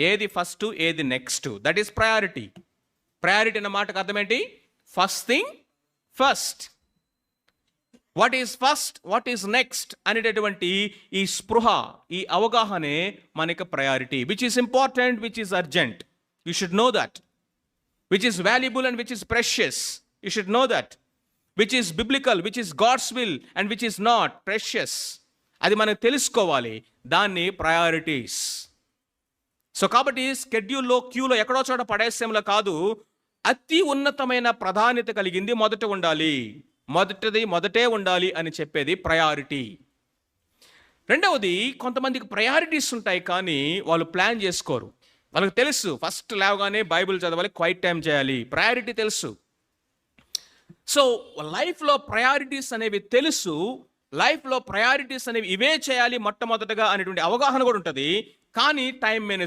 ఏది ఫస్ట్ ఏది next that is priority priority అన్న మాటకు అర్థం ఏంటి? First thing first what is first what is next అనేటటువంటి ఈ స్పృహ ఈ అవగాహనే మనకి priority which is important which is urgent you should know that which is valuable and which is precious you should know that which is biblical which is God's will and which is not precious అది మనకు తెలుసుకోవాలి. దాన్ని priorities so కాబట్టి స్కెడ్యూల్లో క్యూలో ఎక్కడో చోట పడేసేంలో కాదు అతి ఉన్నతమైన ప్రాధాన్యత కలిగింది మొదట ఉండాలి. మొదటిది మొదటే ఉండాలి అని చెప్పేది ప్రయారిటీ రెండవది కొంతమందికి ప్రయారిటీస్ ఉంటాయి కానీ వాళ్ళు ప్లాన్ చేసుకోరు. వాళ్ళకి తెలుసు ఫస్ట్ లేవగానే బైబిల్ చదవాలి క్వైట్ టైం చేయాలి. ప్రయారిటీ తెలుసు. సో లైఫ్లో ప్రయారిటీస్ అనేవి తెలుసు లైఫ్లో ప్రయారిటీస్ అనేవి ఇవే చేయాలి మొట్టమొదటగా అనేటువంటి అవగాహన కూడా ఉంటుంది. కానీ టైం మేనేజ్